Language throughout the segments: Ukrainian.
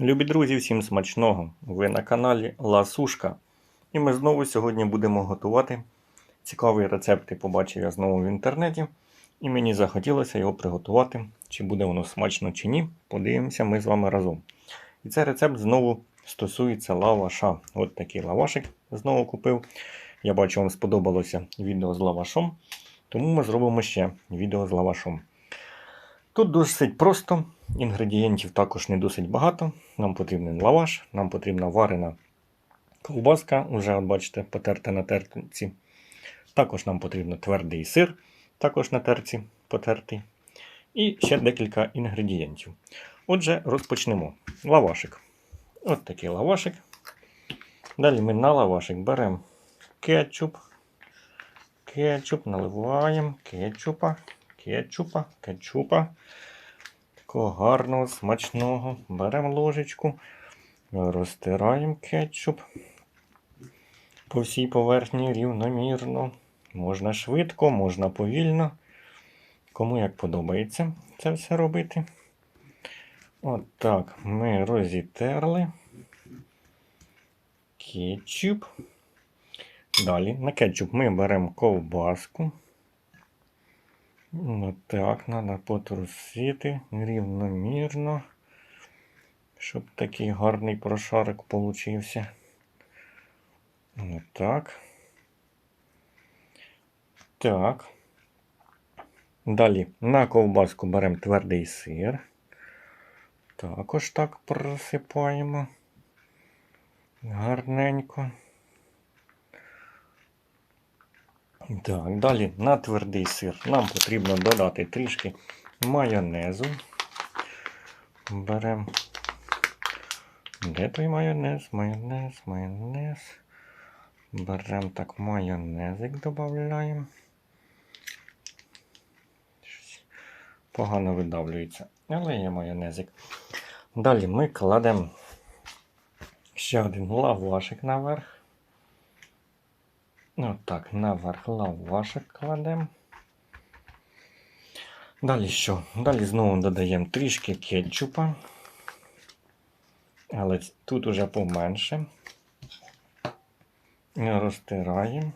Любі друзі, всім смачного! Ви на каналі Ласушка. І ми знову сьогодні будемо готувати цікавий рецепт. Я побачив я знову в інтернеті. І мені захотілося його приготувати. Чи буде воно смачно чи ні, подивимося ми з вами разом. І цей рецепт знову стосується лаваша. От такий лавашик знову купив. Я бачу, вам сподобалося відео з лавашом. Тому ми зробимо ще відео з лавашом. Тут досить просто, інгредієнтів також не досить багато. Нам потрібен лаваш, нам потрібна варена ковбаска, от бачите, потерта на терці. Також нам потрібен твердий сир, також на терці потертий. І ще декілька інгредієнтів. Отже, розпочнемо. Лавашик. От такий лавашик. Далі ми на лавашик беремо кетчуп. Кетчуп наливаємо кетчупа кетчупа, кетчупа. Такого гарного, смачного. Беремо ложечку, розтираємо кетчуп по всій поверхні рівномірно. Можна швидко, можна повільно. Кому як подобається це все робити. От так ми розітерли. Кетчуп. Далі на кетчуп ми беремо ковбаску. Ну так, треба потрусити рівномірно, щоб такий гарний прошарок получився. Ну так. Так. Далі на ковбаску беремо твердий сир. Також так просипаємо. Гарненько. Так, далі на твердий сир нам потрібно додати трішки майонезу. Беремо. Де той майонез? Майонез, майонез. Беремо так майонезик додаємо. Погано видавлюється, але є майонезик. Далі ми кладемо ще один лавашик наверх. Ну так, наверх лавашик кладемо. Далі що? Далі знову додаємо трішки кетчупа. Але тут уже поменше. Розтираємо.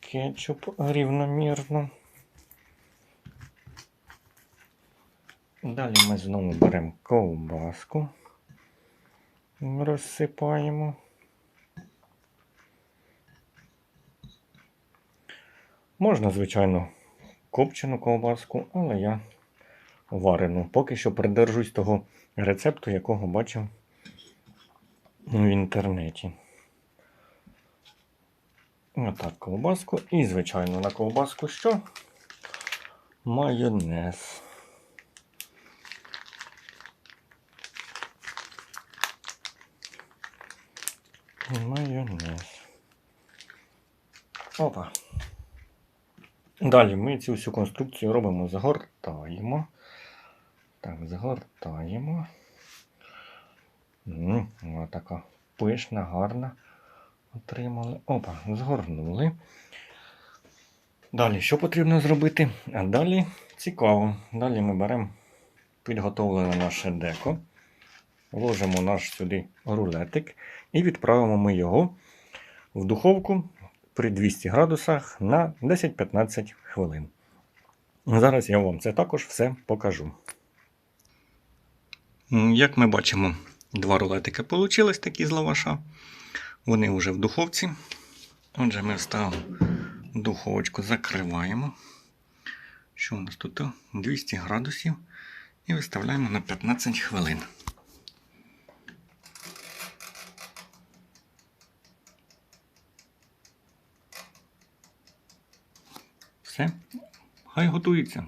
Кетчуп рівномірно. Далі ми знову беремо ковбаску розсипаємо. Можна, звичайно, копчену ковбаску, але я варену. Поки що придержусь того рецепту, якого бачив в інтернеті. Отак ковбаску. І, звичайно, на ковбаску що? Майонез. Майонез. Опа. Далі ми цю всю конструкцію робимо, згортаємо. Так, згортаємо. Ось така пишна, гарна. Отримали. Опа, згорнули. Далі що потрібно зробити? А далі цікаво. Далі ми беремо підготовлене наше деко. Вложимо наш сюди рулетик і відправимо ми його в духовку при 200 градусах на 10-15 хвилин. Зараз я вам це також все покажу. Як ми бачимо, два рулетики вийшли такі з лаваша. Вони вже в духовці. Отже, ми вставимо духовочку, закриваємо. Що у нас тут? 200 градусів. І виставляємо на 15 хвилин. Все, хай готується.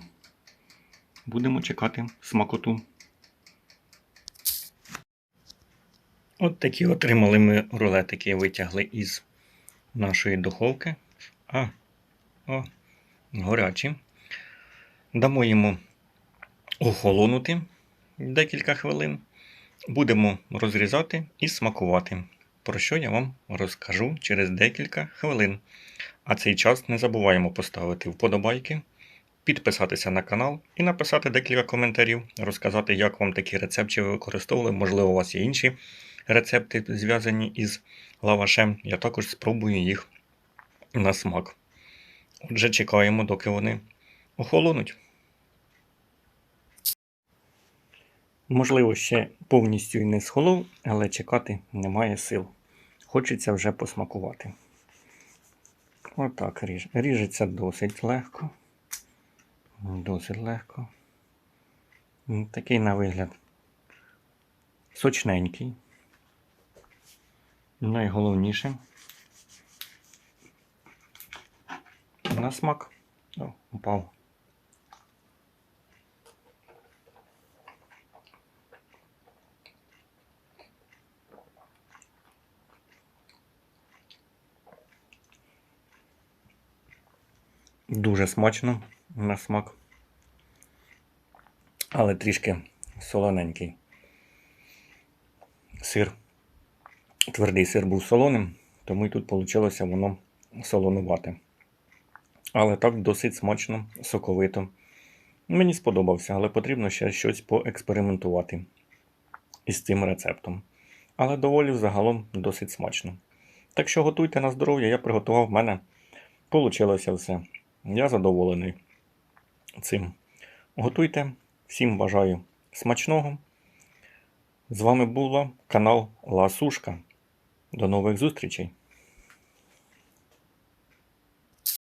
Будемо чекати смакоту. От такі отримали ми рулетики, витягли із нашої духовки. А, о, горячі. Дамо йому охолонути декілька хвилин. Будемо розрізати і смакувати, про що я вам розкажу через декілька хвилин. А цей час не забуваємо поставити вподобайки, підписатися на канал і написати декілька коментарів, розказати, як вам такі рецепти ви використовували. Можливо, у вас є інші рецепти, зв'язані із лавашем. Я також спробую їх на смак. Отже, чекаємо, доки вони охолонуть. Можливо, ще повністю і не схолов, але чекати немає сил. Хочеться вже посмакувати. Отак ріж. ріжеться досить легко. Досить легко. Такий на вигляд сочненький. Найголовніше. На смак. О, упав. Дуже смачно на смак. Але трішки солоненький. Сир. Твердий сир був солоним, тому і тут вийшло воно солонувате. Але так досить смачно, соковито. Мені сподобався, але потрібно ще щось поекспериментувати із цим рецептом. Але доволі загалом досить смачно. Так що готуйте на здоров'я, я приготував в мене. Получилося все. Я задоволений цим. Готуйте. Всім бажаю смачного. З вами була канал Ласушка. До нових зустрічей!